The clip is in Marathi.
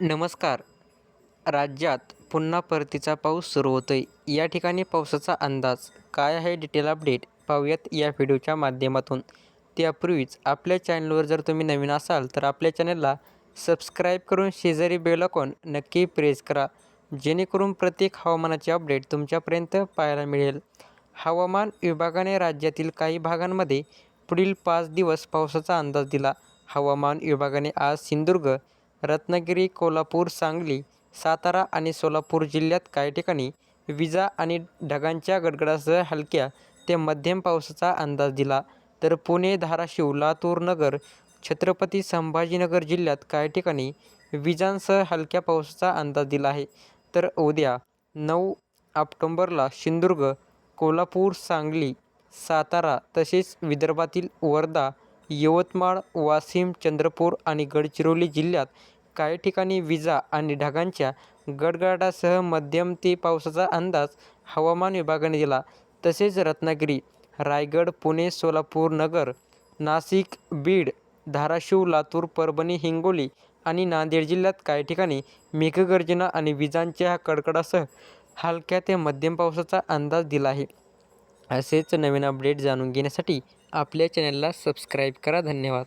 नमस्कार. राज्यात पुन्हा परतीचा पाऊस सुरू होतो आहे या ठिकाणी पावसाचा अंदाज काय आहे डिटेल अपडेट पाहूयात या व्हिडिओच्या माध्यमातून. त्यापूर्वीच आपल्या चॅनलवर जर तुम्ही नवीन असाल तर आपल्या चॅनलला सबस्क्राईब करून शेजारी बेलॉकॉन नक्की प्रेस करा. जेणेकरून प्रत्येक हवामानाचे अपडेट तुमच्यापर्यंत पाहायला मिळेल. हवामान विभागाने राज्यातील काही भागांमध्ये पुढील पाच दिवस पावसाचा अंदाज दिला. हवामान विभागाने आज सिंधुदुर्ग रत्नागिरी कोल्हापूर सांगली सातारा आणि सोलापूर जिल्ह्यात काही ठिकाणी विजा आणि ढगांच्या गडगडासह हलक्या ते मध्यम पावसाचा अंदाज दिला. तर पुणे धाराशिव लातूर नगर छत्रपती संभाजीनगर जिल्ह्यात काही ठिकाणी विजांसह हलक्या पावसाचा अंदाज दिला आहे. तर उद्या नऊ ऑक्टोंबरला सिंधुदुर्ग कोल्हापूर सांगली सातारा तसेच विदर्भातील वर्धा यवतमाळ वाशिम चंद्रपूर आणि गडचिरोली जिल्ह्यात काही ठिकाणी विजा आणि ढगांच्या गडगडाटासह मध्यम ते पावसाचा अंदाज हवामान विभागाने दिला. तसेच रत्नागिरी रायगड पुणे सोलापूर नगर नाशिक बीड धाराशिव लातूर परभणी हिंगोली आणि नांदेड जिल्ह्यात काही ठिकाणी मेघगर्जना आणि विजांच्या कडकडासह हलक्या ते मध्यम पावसाचा अंदाज दिला आहे. असेच नवीन अपडेट जाणून घेण्यासाठी आपल्या चॅनलला सबस्क्राईब करा. धन्यवाद.